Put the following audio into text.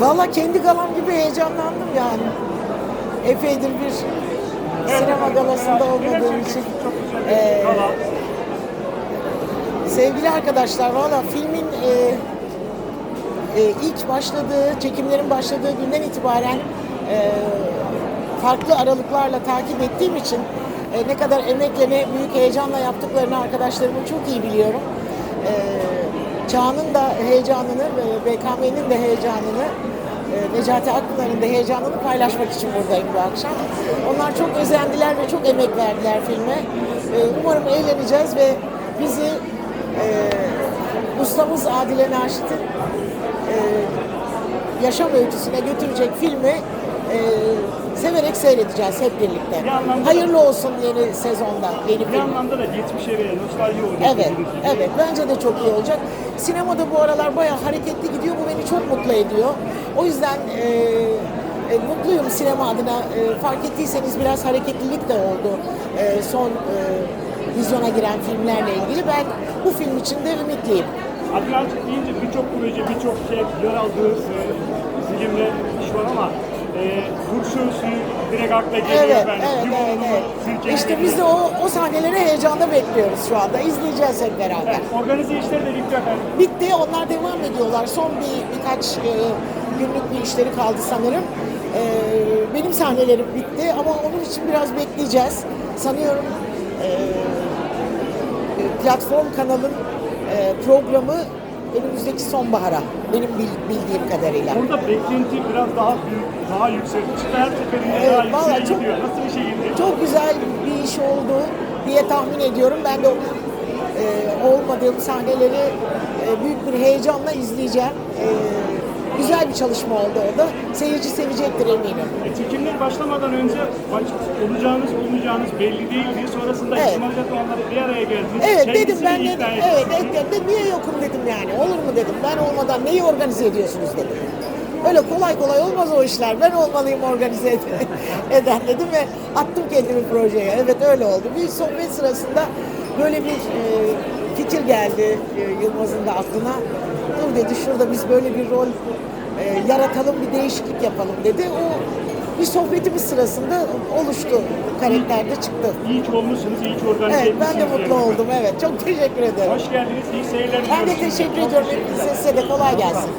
Valla kendi galam gibi heyecanlandım yani. Epeydir bir sinema galasında olmadığım için. Ee, sevgili arkadaşlar valla filmin e, e, ilk başladığı, çekimlerin başladığı günden itibaren e, farklı aralıklarla takip ettiğim için e, ne kadar emekle ne büyük heyecanla yaptıklarını arkadaşlarımın çok iyi biliyorum. E, Çağ'ın da heyecanını BKM'nin de heyecanını e, Necati Akpınar'ın da heyecanını paylaşmak için buradayım bu akşam. Onlar çok özendiler ve çok emek verdiler filme. E, Umarım eğleneceğiz ve bizi e, ustamız Adile Naşit'in e, yaşam öyküsüne götürecek filmi e, severek seyredeceğiz hep birlikte. Bir anlamda da- Hayırlı olsun yeni sezonda, yeni Bir film. anlamda da geçmişe ve nostalji olacak. Evet, evet. Bence de çok iyi olacak. Sinemada bu aralar bayağı hareketli gidiyor. Bu beni çok mutlu ediyor. O yüzden e, e, mutluyum sinema adına. E, fark ettiyseniz biraz hareketlilik de oldu. E, son e, vizyona giren filmlerle ilgili. Ben bu film için de ümitliyim. Adriyancık deyince birçok proje, birçok şey yer aldığı e, zilimle iş var ama e, direkt akla geliyor Evet, efendim. evet, Limonu, evet, evet. sirkeli İşte biz de o, o sahneleri heyecanla bekliyoruz şu anda. İzleyeceğiz hep beraber. Evet, organize işler de bitti efendim. Bitti, onlar devam ediyorlar. Son bir birkaç e, günlük bir işleri kaldı sanırım. E, benim sahnelerim bitti ama onun için biraz bekleyeceğiz. Sanıyorum e, platform kanalın e, programı önümüzdeki sonbahara benim bil- bildiğim kadarıyla. Burada beklenti biraz daha büyük, daha yüksek. İşte her seferinde Evet, daha yükseğe çok- gidiyor. Nasıl bir şey gidiyor? Çok güzel bir iş oldu diye tahmin ediyorum. Ben de e, olmadığım sahneleri e, büyük bir heyecanla izleyeceğim. E, güzel bir çalışma oldu orada. Seyirci sevecektir eminim. E, çekimler başlamadan önce baş, olacağınız olmayacağınız belli değildi. Sonrasında Evet. Yatman'la bir araya geldiniz. Evet dedim Kendisini ben dedim. Evet, evet, niye yokum dedim yani. Olur mu dedim. Ben olmadan neyi organize ediyorsunuz dedim. Öyle kolay kolay olmaz o işler. Ben olmalıyım organize ed- eden dedim ve attım kendimi projeye. Evet öyle oldu. Bir sohbet sırasında böyle bir e, fikir geldi e, Yılmaz'ın da aklına. Dur dedi şurada biz böyle bir rol e, yaratalım, bir değişiklik yapalım dedi. O bir sohbetimiz sırasında oluştu. Karakterde çıktı. İyi ki olmuşsunuz, iyi ki organize Evet ben de etmişsiniz mutlu yani. oldum. Evet çok teşekkür ederim. Hoş geldiniz, iyi seyirler Ben de teşekkür Çok ediyorum. teşekkürler. Size de kolay gelsin.